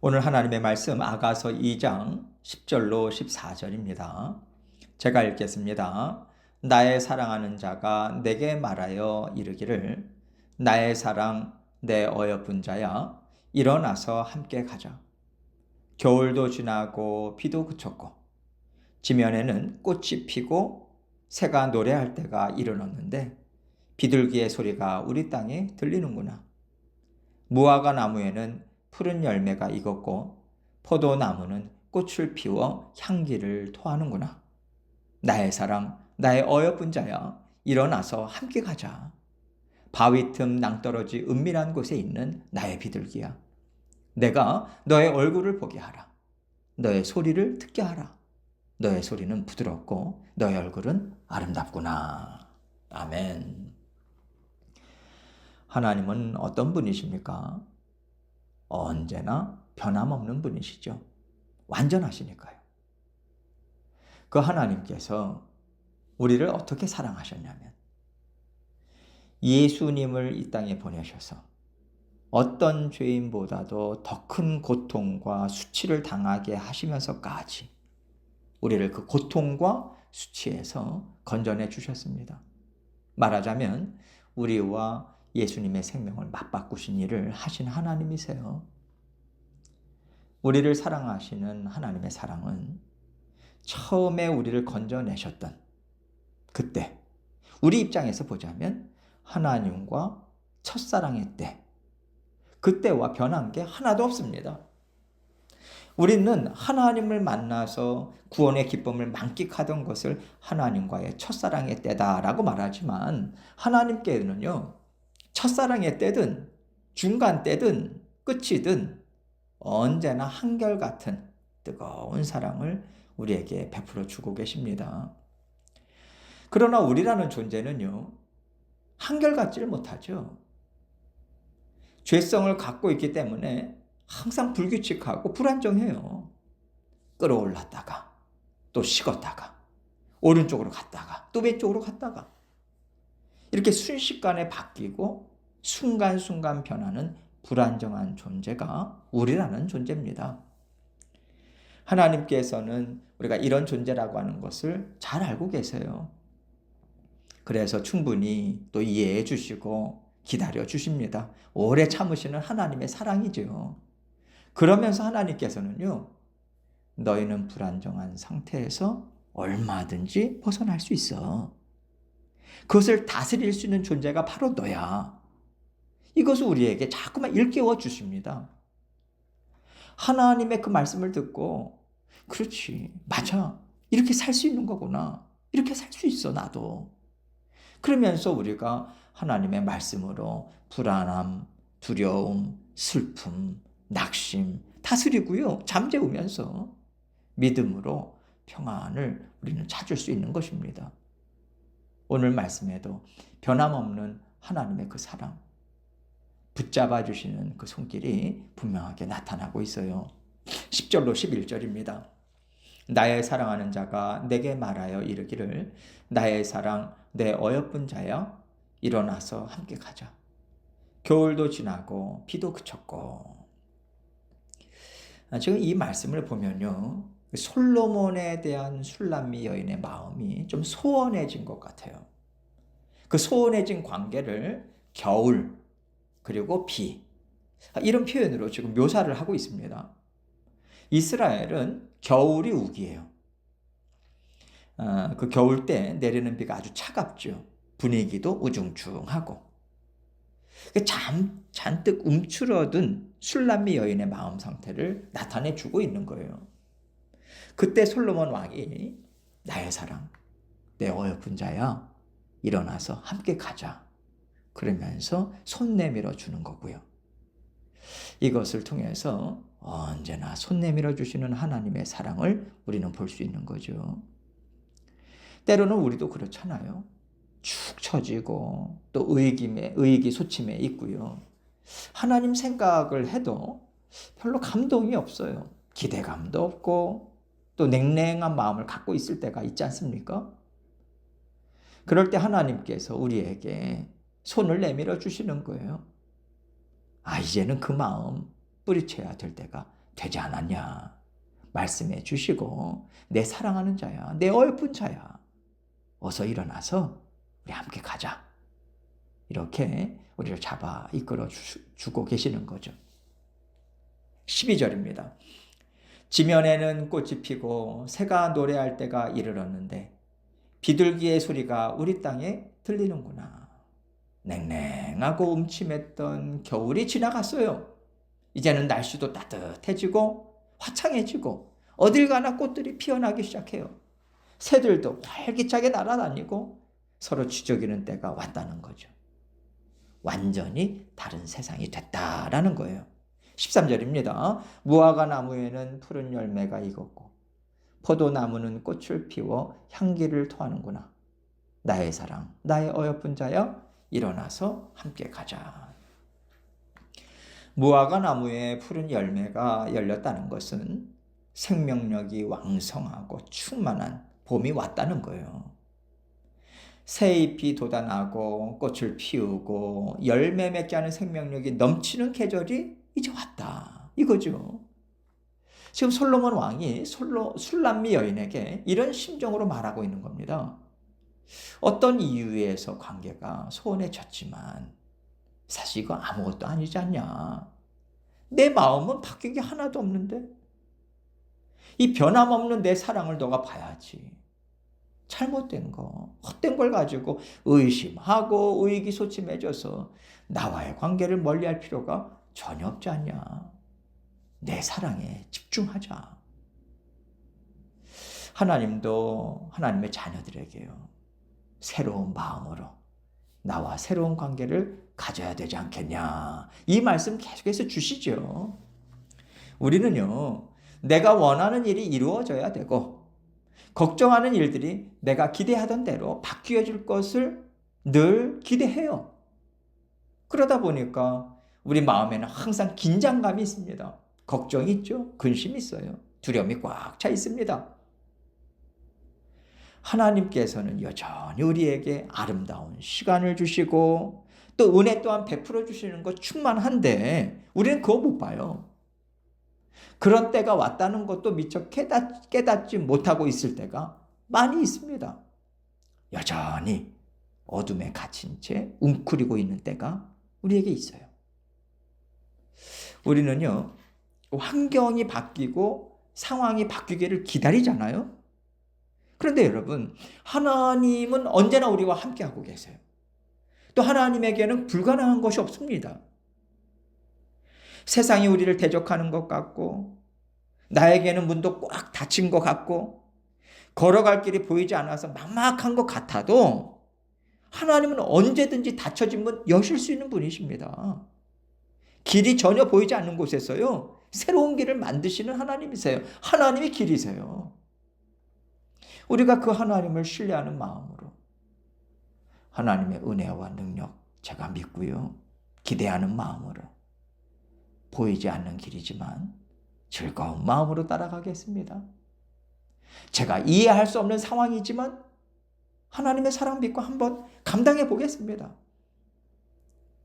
오늘 하나님의 말씀 아가서 2장 10절로 14절입니다. 제가 읽겠습니다. 나의 사랑하는 자가 내게 말하여 이르기를 나의 사랑 내 어여쁜 자야 일어나서 함께 가자. 겨울도 지나고 비도 그쳤고 지면에는 꽃이 피고 새가 노래할 때가 이르렀는데 비둘기의 소리가 우리 땅에 들리는구나. 무화과 나무에는 푸른 열매가 익었고 포도나무는 꽃을 피워 향기를 토하는구나. 나의 사랑, 나의 어여쁜 자야, 일어나서 함께 가자. 바위 틈 낭떠러지 은밀한 곳에 있는 나의 비둘기야. 내가 너의 얼굴을 보게 하라. 너의 소리를 듣게 하라. 너의 소리는 부드럽고 너의 얼굴은 아름답구나. 아멘. 하나님은 어떤 분이십니까? 언제나 변함없는 분이시죠. 완전하시니까요. 그 하나님께서 우리를 어떻게 사랑하셨냐면 예수님을 이 땅에 보내셔서 어떤 죄인보다도 더 큰 고통과 수치를 당하게 하시면서까지 우리를 그 고통과 수치에서 건져내 주셨습니다. 말하자면 우리와 예수님의 생명을 맞바꾸신 일을 하신 하나님이세요. 우리를 사랑하시는 하나님의 사랑은 처음에 우리를 건져내셨던 그때 우리 입장에서 보자면 하나님과 첫사랑의 때 그때와 변한 게 하나도 없습니다. 우리는 하나님을 만나서 구원의 기쁨을 만끽하던 것을 하나님과의 첫사랑의 때다라고 말하지만 하나님께는요, 첫사랑의 때든 중간 때든 끝이든 언제나 한결같은 뜨거운 사랑을 우리에게 베풀어 주고 계십니다. 그러나 우리라는 존재는요, 한결같지를 못하죠. 죄성을 갖고 있기 때문에 항상 불규칙하고 불안정해요. 끌어올랐다가 또 식었다가 오른쪽으로 갔다가 또 왼쪽으로 갔다가 이렇게 순식간에 바뀌고 순간순간 변하는 불안정한 존재가 우리라는 존재입니다. 하나님께서는 우리가 이런 존재라고 하는 것을 잘 알고 계세요. 그래서 충분히 또 이해해 주시고 기다려 주십니다. 오래 참으시는 하나님의 사랑이죠. 그러면서 하나님께서는요, 너희는 불안정한 상태에서 얼마든지 벗어날 수 있어. 그것을 다스릴 수 있는 존재가 바로 너야. 이것을 우리에게 자꾸만 일깨워 주십니다. 하나님의 그 말씀을 듣고, 그렇지, 맞아. 이렇게 살 수 있는 거구나. 이렇게 살 수 있어, 나도. 그러면서 우리가 하나님의 말씀으로 불안함, 두려움, 슬픔, 낙심 다스리고요. 잠재우면서 믿음으로 평안을 우리는 찾을 수 있는 것입니다. 오늘 말씀에도 변함없는 하나님의 그 사랑, 붙잡아 주시는 그 손길이 분명하게 나타나고 있어요. 10절로 11절입니다. 나의 사랑하는 자가 내게 말하여 이르기를 나의 사랑 내 어여쁜 자여 일어나서 함께 가자. 겨울도 지나고 비도 그쳤고 아, 지금 이 말씀을 보면요. 솔로몬에 대한 술람미 여인의 마음이 좀 소원해진 것 같아요. 그 소원해진 관계를 겨울, 그리고 비. 아, 이런 표현으로 지금 묘사를 하고 있습니다. 이스라엘은 겨울이 우기예요. 아, 그 겨울 때 내리는 비가 아주 차갑죠. 분위기도 우중충하고. 잠, 잔뜩 움츠러든 술람미 여인의 마음 상태를 나타내 주고 있는 거예요. 그때 솔로몬 왕이 나의 사랑, 내 어여쁜 자야, 일어나서 함께 가자. 그러면서 손 내밀어 주는 거고요. 이것을 통해서 언제나 손 내밀어 주시는 하나님의 사랑을 우리는 볼 수 있는 거죠. 때로는 우리도 그렇잖아요. 축 처지고 또 의기에 의기소침해 있고요. 하나님 생각을 해도 별로 감동이 없어요. 기대감도 없고 또 냉랭한 마음을 갖고 있을 때가 있지 않습니까? 그럴 때 하나님께서 우리에게 손을 내밀어 주시는 거예요. 아, 이제는 그 마음 뿌리쳐야 될 때가 되지 않았냐? 말씀해 주시고 내 사랑하는 자야, 내 어여쁜 자야. 어서 일어나서 우리 함께 가자. 이렇게 우리를 잡아 이끌어 주, 고 계시는 거죠. 12절입니다. 지면에는 꽃이 피고 새가 노래할 때가 이르렀는데 비둘기의 소리가 우리 땅에 들리는구나. 냉랭하고 음침했던 겨울이 지나갔어요. 이제는 날씨도 따뜻해지고 화창해지고 어딜 가나 꽃들이 피어나기 시작해요. 새들도 활기차게 날아다니고 서로 지저귀는 때가 왔다는 거죠. 완전히 다른 세상이 됐다라는 거예요. 13절입니다. 무화과 나무에는 푸른 열매가 익었고 포도나무는 꽃을 피워 향기를 토하는구나. 나의 사랑, 나의 어여쁜 자여 일어나서 함께 가자. 무화과 나무에 푸른 열매가 열렸다는 것은 생명력이 왕성하고 충만한 봄이 왔다는 거예요. 새 잎이 돋아나고 꽃을 피우고 열매 맺게 하는 생명력이 넘치는 계절이 이제 왔다. 이거죠. 지금 솔로몬 왕이 솔로, 술람미 여인에게 이런 심정으로 말하고 있는 겁니다. 어떤 이유에서 관계가 소원해졌지만 사실 이거 아무것도 아니지 않냐. 내 마음은 바뀐 게 하나도 없는데 이 변함없는 내 사랑을 너가 봐야지. 잘못된 거, 헛된 걸 가지고 의심하고 의기소침해져서 나와의 관계를 멀리할 필요가 전혀 없지 않냐. 내 사랑에 집중하자. 하나님도 하나님의 자녀들에게요. 새로운 마음으로 나와 새로운 관계를 가져야 되지 않겠냐. 이 말씀 계속해서 주시죠. 우리는요, 내가 원하는 일이 이루어져야 되고, 걱정하는 일들이 내가 기대하던 대로 바뀌어질 것을 늘 기대해요. 그러다 보니까 우리 마음에는 항상 긴장감이 있습니다. 걱정이 있죠. 근심이 있어요. 두려움이 꽉 차 있습니다. 하나님께서는 여전히 우리에게 아름다운 시간을 주시고 또 은혜 또한 베풀어 주시는 것 충만한데 우리는 그거 못 봐요. 그런 때가 왔다는 것도 미처 깨닫, 깨닫지 못하고 있을 때가 많이 있습니다. 여전히 어둠에 갇힌 채 웅크리고 있는 때가 우리에게 있어요. 우리는요, 환경이 바뀌고 상황이 바뀌기를 기다리잖아요. 그런데 여러분, 하나님은 언제나 우리와 함께하고 계세요. 또 하나님에게는 불가능한 것이 없습니다. 세상이 우리를 대적하는 것 같고, 나에게는 문도 꽉 닫힌 것 같고, 걸어갈 길이 보이지 않아서 막막한 것 같아도, 하나님은 언제든지 닫혀진 문 여실 수 있는 분이십니다. 길이 전혀 보이지 않는 곳에서요, 새로운 길을 만드시는 하나님이세요. 하나님이 길이세요. 우리가 그 하나님을 신뢰하는 마음으로 하나님의 은혜와 능력 제가 믿고요. 기대하는 마음으로 보이지 않는 길이지만 즐거운 마음으로 따라가겠습니다. 제가 이해할 수 없는 상황이지만 하나님의 사랑 믿고 한번 감당해 보겠습니다.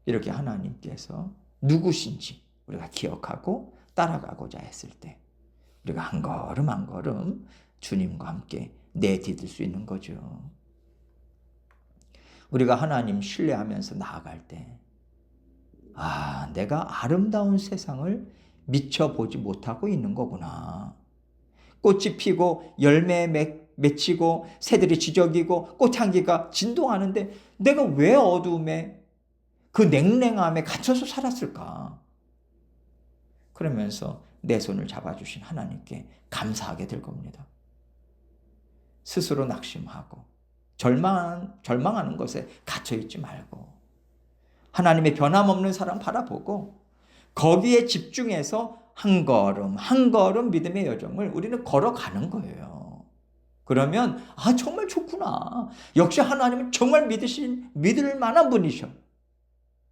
이렇게 하나님께서 누구신지 우리가 기억하고 따라가고자 했을 때 우리가 한 걸음 한 걸음 주님과 함께 내디딜 수 있는 거죠. 우리가 하나님 신뢰하면서 나아갈 때, 아, 내가 아름다운 세상을 미쳐 보지 못하고 있는 거구나. 꽃이 피고 열매 맺히고 새들이 지저귀고 꽃향기가 진동하는데 내가 왜 어두움에 그 냉랭함에 갇혀서 살았을까? 그러면서 내 손을 잡아주신 하나님께 감사하게 될 겁니다. 스스로 낙심하고 절망, 절망하는 것에 갇혀있지 말고 하나님의 변함없는 사랑 바라보고 거기에 집중해서 한 걸음 한 걸음 믿음의 여정을 우리는 걸어가는 거예요. 그러면 아 정말 좋구나. 역시 하나님은 정말 믿으신 믿을 만한 분이셔.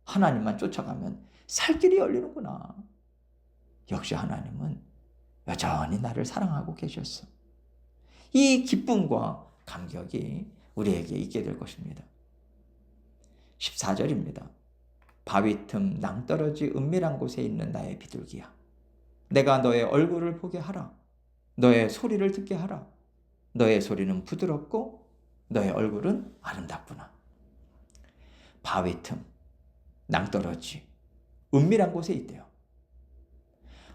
하나님만 쫓아가면 살 길이 열리는구나. 역시 하나님은 여전히 나를 사랑하고 계셨어. 이 기쁨과 감격이 우리에게 있게 될 것입니다. 14절입니다. 바위 틈 낭떠러지 은밀한 곳에 있는 나의 비둘기야. 내가 너의 얼굴을 보게 하라. 너의 소리를 듣게 하라. 너의 소리는 부드럽고 너의 얼굴은 아름답구나. 바위 틈, 낭떠러지, 은밀한 곳에 있대요.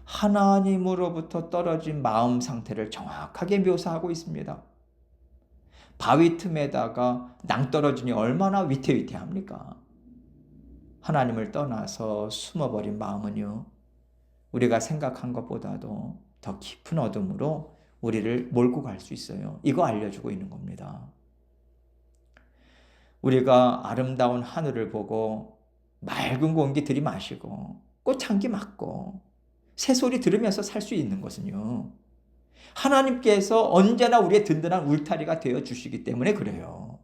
하나님으로부터 떨어진 마음 상태를 정확하게 묘사하고 있습니다. 바위 틈에다가 낭떠러지니 얼마나 위태위태합니까? 하나님을 떠나서 숨어버린 마음은요, 우리가 생각한 것보다도 더 깊은 어둠으로 우리를 몰고 갈 수 있어요. 이거 알려주고 있는 겁니다. 우리가 아름다운 하늘을 보고 맑은 공기 들이마시고 꽃향기 맡고 새소리 들으면서 살 수 있는 것은요. 하나님께서 언제나 우리의 든든한 울타리가 되어 주시기 때문에 그래요.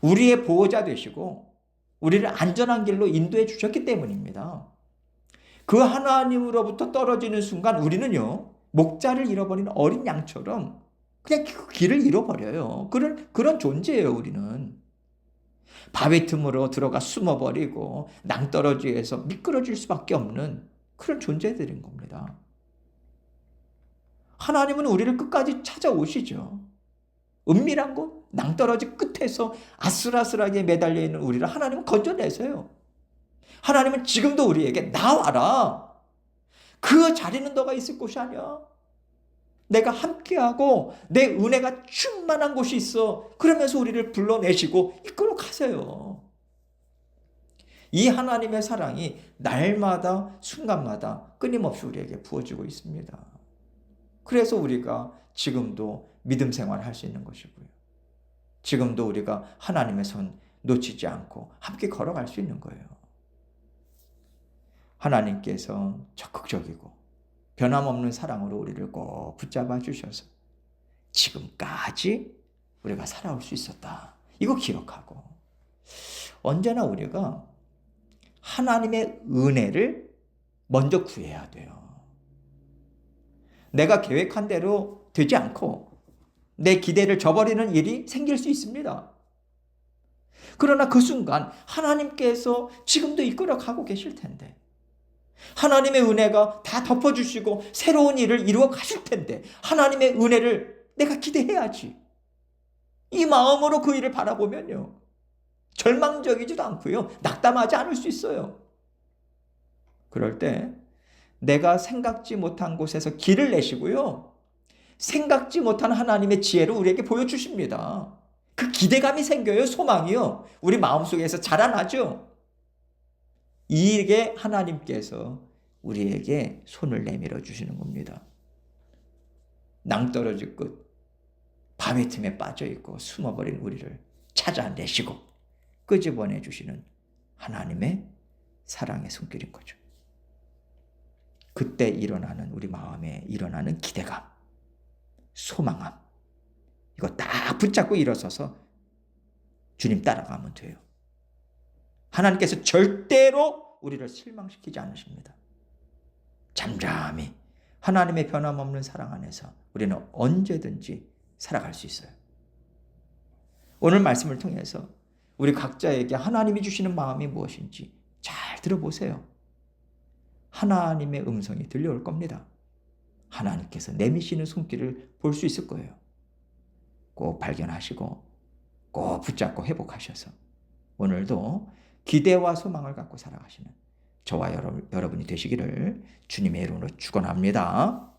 우리의 보호자 되시고 우리를 안전한 길로 인도해 주셨기 때문입니다. 그 하나님으로부터 떨어지는 순간 우리는요, 목자를 잃어버린 어린 양처럼 그냥 그 길을 잃어버려요. 그런, 그런 존재예요, 우리는. 바위 틈으로 들어가 숨어버리고 낭떠러지에서 미끄러질 수밖에 없는 그런 존재들인 겁니다. 하나님은 우리를 끝까지 찾아오시죠. 은밀한 곳, 낭떠러지 끝에서 아슬아슬하게 매달려 있는 우리를 하나님은 건져내세요. 하나님은 지금도 우리에게 나와라. 그 자리는 너가 있을 곳이 아니야. 내가 함께하고 내 은혜가 충만한 곳이 있어. 그러면서 우리를 불러내시고 이끌어 가세요. 이 하나님의 사랑이 날마다 순간마다 끊임없이 우리에게 부어지고 있습니다. 그래서 우리가 지금도 믿음 생활을 할 수 있는 것이고요. 지금도 우리가 하나님의 손 놓치지 않고 함께 걸어갈 수 있는 거예요. 하나님께서 적극적이고 변함없는 사랑으로 우리를 꼭 붙잡아 주셔서 지금까지 우리가 살아올 수 있었다. 이거 기억하고 언제나 우리가 하나님의 은혜를 먼저 구해야 돼요. 내가 계획한 대로 되지 않고 내 기대를 저버리는 일이 생길 수 있습니다. 그러나 그 순간 하나님께서 지금도 이끌어 가고 계실 텐데 하나님의 은혜가 다 덮어주시고 새로운 일을 이루어 가실 텐데 하나님의 은혜를 내가 기대해야지. 이 마음으로 그 일을 바라보면요. 절망적이지도 않고요. 낙담하지 않을 수 있어요. 그럴 때 내가 생각지 못한 곳에서 길을 내시고요. 생각지 못한 하나님의 지혜를 우리에게 보여주십니다. 그 기대감이 생겨요. 소망이요. 우리 마음속에서 자라나죠. 이게 하나님께서 우리에게 손을 내밀어 주시는 겁니다. 낭떠러지 끝, 밤의 틈에 빠져 있고 숨어버린 우리를 찾아내시고 끄집어내 주시는 하나님의 사랑의 손길인 거죠. 그때 일어나는 우리 마음에 일어나는 기대감, 소망함, 이거 딱 붙잡고 일어서서 주님 따라가면 돼요. 하나님께서 절대로 우리를 실망시키지 않으십니다. 잠잠히 하나님의 변함없는 사랑 안에서 우리는 언제든지 살아갈 수 있어요. 오늘 말씀을 통해서 우리 각자에게 하나님이 주시는 마음이 무엇인지 잘 들어보세요. 하나님의 음성이 들려올 겁니다. 하나님께서 내미시는 손길을 볼 수 있을 거예요. 꼭 발견하시고 꼭 붙잡고 회복하셔서 오늘도 기대와 소망을 갖고 살아가시는 저와 여러분이 되시기를 주님의 이름으로 축원합니다.